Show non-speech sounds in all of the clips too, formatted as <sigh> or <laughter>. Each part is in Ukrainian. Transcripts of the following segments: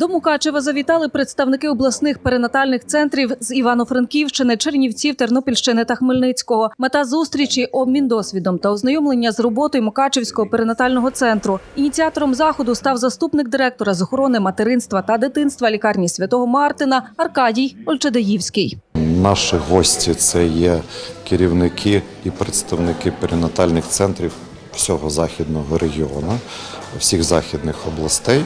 До Мукачева завітали представники обласних перинатальних центрів з Івано-Франківщини, Чернівців, Тернопільщини та Хмельницького. Мета зустрічі обмін досвідом та ознайомлення з роботою Мукачевського перинатального центру. Ініціатором заходу став заступник директора з охорони материнства та дитинства лікарні святого Мартина Аркадій Ольчедаївський. Наші гості це є керівники і представники перинатальних центрів всього західного регіону, всіх західних областей.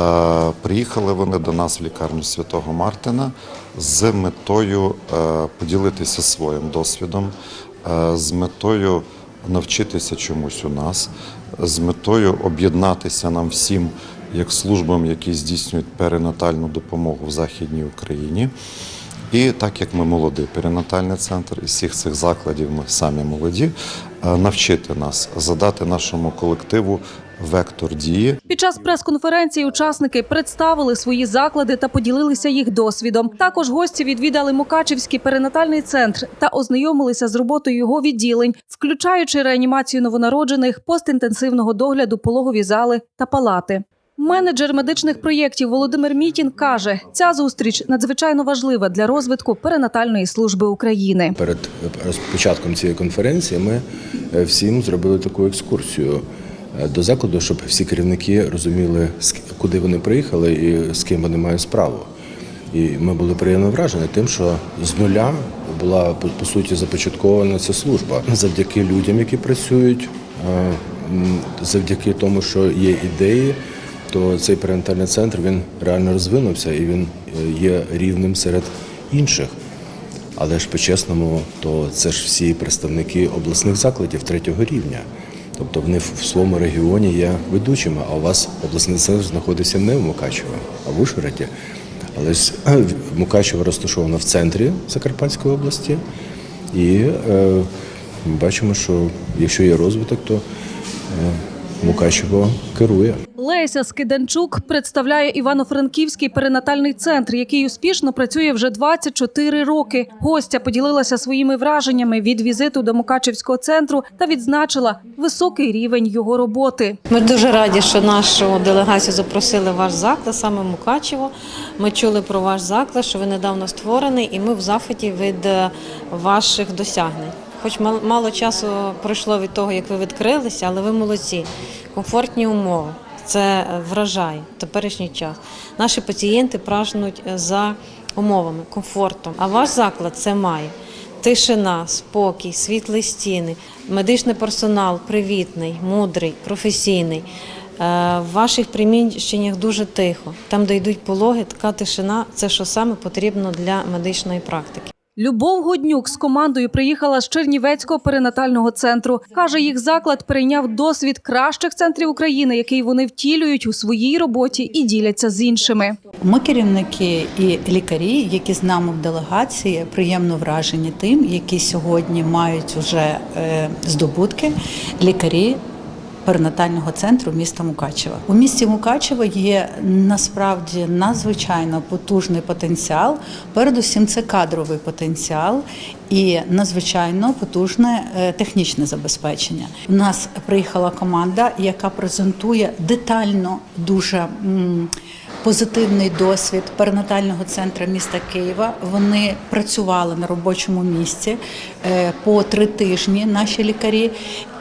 Е, Приїхали вони до нас в лікарню Святого Мартина з метою е, поділитися своїм досвідом, е, з метою навчитися чомусь у нас, з метою об'єднатися нам всім як службам, які здійснюють перинатальну допомогу в Західній Україні. І так як ми молодий перинатальний центр, із всіх цих закладів ми самі молоді, навчити нас, задати нашому колективу вектор дії, Під час прес-конференції учасники представили свої заклади та поділилися їх досвідом. Також гості відвідали Мукачевський перинатальний центр та ознайомилися з роботою його відділень, включаючи реанімацію новонароджених, постінтенсивного догляду, пологові зали та палати. Менеджер медичних проєктів Володимир Мітін каже, ця зустріч надзвичайно важлива для розвитку перинатальної служби України. Перед початком цієї конференції ми е, всім зробили таку екскурсію е, до закладу, щоб всі керівники розуміли, куди вони приїхали і з ким вони мають справу. І ми були приємно вражені тим, що з нуля була по- по суті започаткована ця служба завдяки людям, які працюють, е, завдяки тому, що є ідеї, то цей перинатальний центр він реально розвинувся і він е, є рівним серед інших. Але ж по-чесному, то це ж всі представники обласних закладів третього рівня. Тобто вони в своєму регіоні є ведучими, а у вас обласний центр знаходиться не в Мукачево, а в Ужгороді. Але ж <clears throat> Мукачево розташовано в центрі Закарпатської області. І е, ми бачимо, що якщо є розвиток, то е, Мукачево керує. Леся Скиданчук представляє Івано-Франківський перинатальний центр, який успішно працює вже 24 роки. Гостя поділилася своїми враженнями від візиту до Мукачевського центру та відзначила високий рівень його роботи. Ми дуже раді, що нашу делегацію запросили в ваш заклад, саме Мукачево. Ми чули про ваш заклад, що ви недавно створений, і ми в захваті від е, ваших досягнень. Хоч мало часу пройшло від того, як ви відкрилися, але ви молодці. Комфортні умови. Це е, вражає теперішній час. Наші пацієнти прагнуть е, за умовами, комфортом. А ваш заклад це має. Тишина, спокій, світлі стіни, медичний персонал привітний, мудрий, професійний. Е, В ваших приміщеннях дуже тихо. Там, де йдуть пологи, така тишина це що саме потрібно для медичної практики. Любов Годнюк з командою приїхала з Чернівецького перинатального центру. Каже, їх заклад перейняв досвід кращих центрів України, який вони втілюють у своїй роботі і діляться з іншими. Ми керівники і лікарі, які з нами в делегації, приємно вражені тим, які сьогодні мають вже е, здобутки лікарі. Перинатального центру міста Мукачева у місті Мукачева є насправді надзвичайно потужний потенціал. Передусім, це кадровий потенціал і надзвичайно потужне е, технічне забезпечення. У нас приїхала команда, яка презентує детально дуже. Позитивний досвід перинатального центру міста Києва. Вони працювали на робочому місці е, по три тижні. Наші лікарі,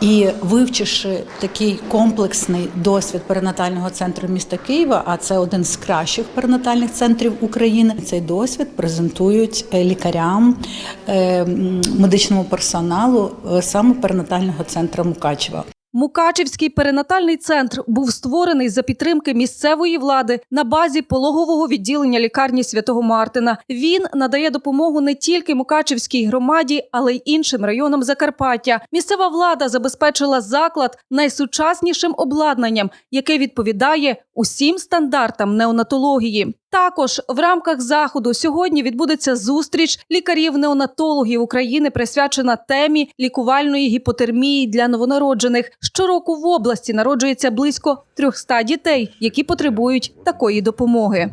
і вивчивши такий комплексний досвід перинатального центру міста Києва, а це один з кращих перинатальних центрів України. Цей досвід презентують е, лікарям, е, медичному персоналу саме перинатального центру Мукачева. Мукачівський перинатальний центр був створений за підтримки місцевої влади на базі пологового відділення лікарні святого Мартина. Він надає допомогу не тільки Мукачівській громаді, але й іншим районам Закарпаття. Місцева влада забезпечила заклад найсучаснішим обладнанням, яке відповідає усім стандартам неонатології. Також в рамках заходу сьогодні відбудеться зустріч лікарів-неонатологів України, присвячена темі лікувальної гіпотермії для новонароджених. Щороку в області народжується близько 300 дітей, які потребують такої допомоги.